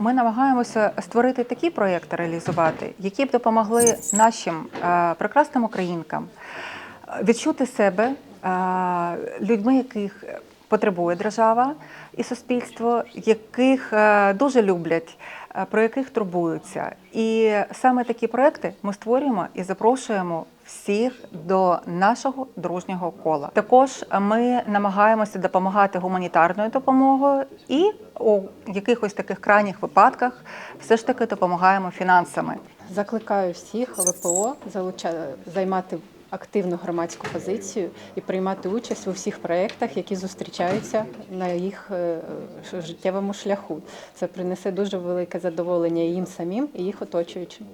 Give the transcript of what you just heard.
Ми намагаємося створити такі проєкти, реалізувати, які б допомогли нашим е, прекрасним українкам е, відчути себе е, людьми, яких потребує держава і суспільство, яких дуже люблять, про яких турбуються. І саме такі проекти ми створюємо і запрошуємо всіх до нашого дружнього кола. Також ми намагаємося допомагати гуманітарною допомогою і у якихось таких крайніх випадках все ж таки допомагаємо фінансами. Закликаю всіх ВПО залуча- займати активну громадську позицію і приймати участь у всіх проєктах, які зустрічаються на їх е, життєвому шляху. Це принесе дуже велике задоволення їм самим, і їх оточуючим.